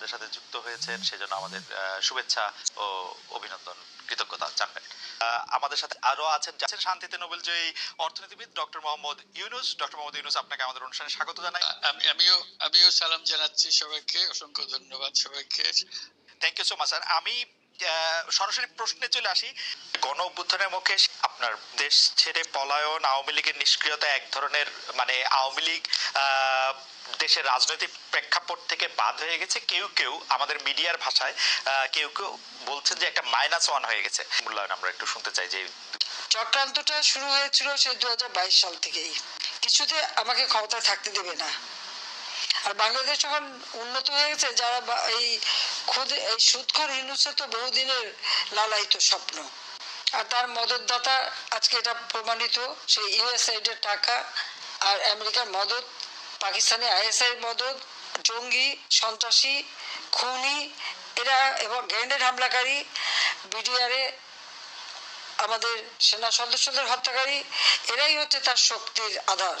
আমাদের সাথে যুক্ত হয়েছেন সেজন্য আমাদের শুভেচ্ছা ও অভিনন্দন কৃতজ্ঞতা জানবেন আমাদের সাথে আরও আছেন যাচ্ছেন শান্তিতে নোবেল জয়ী অর্থনীতিবিদ ডক্টর মোহাম্মদ ইউনুস। ডক্টর মোহাম্মদ ইউনুস আপনাকে আমাদের অনুষ্ঠানে স্বাগত জানাই। আমি আমিও আমিও সালাম জানাচ্ছি সবাইকে অসংখ্য ধন্যবাদ সবাইকে। Thank you so much sir আমি সরাসরি প্রশ্নে চলে আসি। গণ অভ্যুত্থানের মুখে আপনার দেশ ছেড়ে পলায়ন, আওয়ামী লীগের নিষ্ক্রিয়তা এক ধরনের মানে আওয়ামী লীগ দেশের রাজনৈতিক প্রেক্ষাপট থেকে বাদ হয়ে গেছে। কেউ কেউ আমাদের মিডিয়ার ভাষায় কেউ কেউ বলছেন যে একটা মাইনাস ওয়ান হয়ে গেছে। মূল্যায়ন আমরা একটু শুনতে চাই যে চক্রান্তটা শুরু হয়েছিল হাজার বাইশ সাল থেকেই। কিছুতে আমাকে ক্ষমতায় থাকতে দেবে না। আর বাংলাদেশ যখন উন্নত হয়ে গেছে, যারা এই খুদ, এই সুৎখর ইউনুসে তো বহুদিনের লালায়িত স্বপ্ন। আর তার মদতদাতা, আজকে এটা প্রমাণিত, সেই ইউএসআইডের টাকা আর আমেরিকার মদত, পাকিস্তানি আইএসআই মদত, জঙ্গি, সন্ত্রাসী, খুনি, এরা এবং গ্রেনেড হামলাকারী, বিডিআরে আমাদের সেনা সদস্যদের হত্যাকারী, এরাই হচ্ছে তার শক্তির আধার।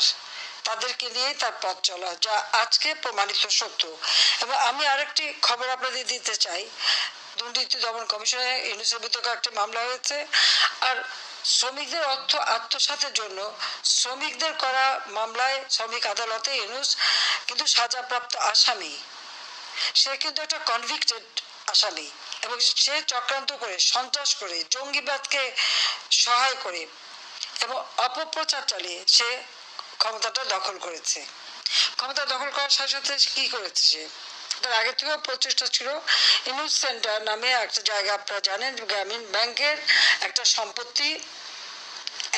তাদেরকে নিয়েই তার পথ চলা, যা আজকে প্রমাণিত সত্য। এবং আমি আরেকটি খবর আপনাদের দিতে চাই। দুর্নীতি দমন কমিশনে ইউনিসের বিরুদ্ধে কয়েকটি মামলা হয়েছে। আর শ্রমিকদের অর্থ আত্মসাতের জন্য শ্রমিকদের করা মামলায় শ্রমিক আদালতে ইউনুস কিন্তু সাজাপ্রাপ্ত আসামি। সে কিন্তু একটা কনভিক্টেড আসামি এবং সে চক্রান্ত করে, সন্ত্রাস করে, জঙ্গিবাদকে সহায় করে এবং অপপ্রচার চালিয়ে সে ক্ষমতাটা দখল করেছে। ক্ষমতা দখল করার সাথে সাথে কি করেছে সে? তার আগে থেকেও প্রচেষ্টা ছিল। ইনুস সেন্টার নামে একটা জায়গা আপনারা জানেন, গ্রামীণ ব্যাংকের একটা সম্পত্তি।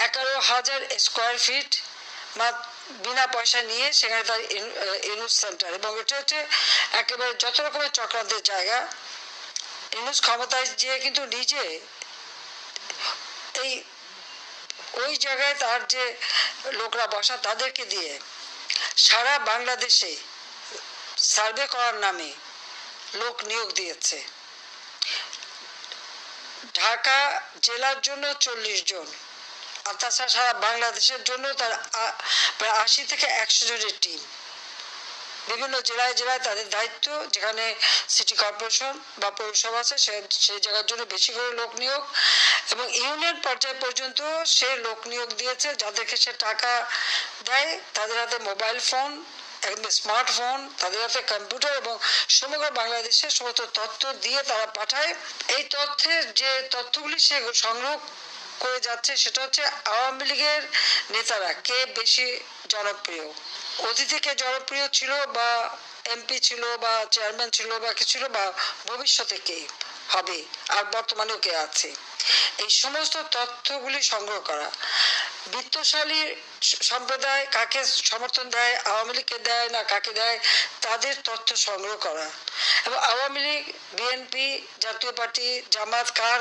এগারো হাজার স্কোয়ার ফিট বিনা পয়সা নিয়ে সেখানে তার ইনুস সেন্টার। এবং এটা হচ্ছে একেবারে যত রকমের চক্রান্তের জায়গা। ইনুস ক্ষমতায় যেয়ে কিন্তু নিজে এই ওই জায়গায় তার যে লোকরা বসা তাদেরকে দিয়ে সারা বাংলাদেশে সার্ভে করার নামে লোক নিয়োগ দিয়েছে। ঢাকা জেলার জন্য চল্লিশ জন, আর তাছাড়া সারা বাংলাদেশের জন্য তার আশি থেকে একশো জনের টিম বিভিন্ন জেলায় জেলায় তাদের দায়িত্ব, যেখানে সিটি কর্পোরেশন বা পৌরসভা আছে, সে সেই জায়গার জন্য বেশি করে লোক নিয়োগ এবং ইউনিয়ন পর্যায় পর্যন্ত সে লোক নিয়োগ দিয়েছে। যাদেরকে সে টাকা দেয়, তাদের হাতে মোবাইল ফোন স্মার্টফোন তাদের হাতে কম্পিউটার এবং সমগ্র বাংলাদেশের সমস্ত তথ্য দিয়ে তারা পাঠায়। এই তথ্যের যে তথ্যগুলি সে সংগ্রহ করে যাচ্ছে সেটা হচ্ছে আওয়ামী লীগের নেতারা, কে বেশি জনপ্রিয়? অতীতে কে জনপ্রিয় ছিল বা এমপি ছিল বা চেয়ারম্যান ছিল বা কি ছিল বা ভবিষ্যতে কে হবে? আর বর্তমানেও কে আছে? এই সমস্ত তথ্যগুলি সংগ্রহ করা। বিত্তশালী সম্প্রদায় কাকে সমর্থন দেয়, আওয়ামী লীগকে দেয় না কাকে দেয়, তাদের তথ্য সংগ্রহ করা। এবং Awami league BNP Jatiya party, Jamaat, কার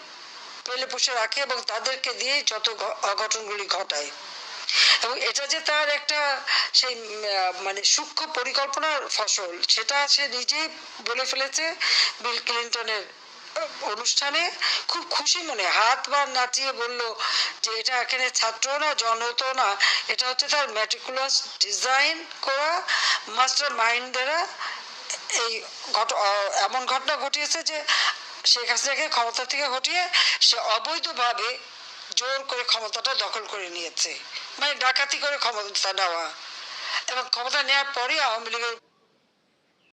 পেলে পুষে রাখে এবং তাদেরকে দিয়ে যত অঘটনগুলি ঘটায়। এবং এটা যে তার একটা সেই মানে সূক্ষ্ম পরিকল্পনার ফসল, সেটা সে নিজেই বলে ফেলেছে বিল ক্লিন্টনের অনুষ্ঠানে। খুব খুশি মনে, হাত বার নাচিয়ে বলল যে এটা এখানে ছাত্র না জনতো না, এটা হচ্ছে তার ম্যাটিকুলাস ডিজাইন করা মাস্টার মাইন্ড দ্বারা এই ঘট এমন ঘটনা ঘটিয়েছে যে শেখ হাসিনাকে ক্ষমতা থেকে হটিয়ে সে অবৈধভাবে জোর করে ক্ষমতাটা দখল করে নিয়েছে। মানে ডাকাতি করে ক্ষমতা নেওয়া। এবং ক্ষমতা নেওয়ার পরে আওয়ামী লীগের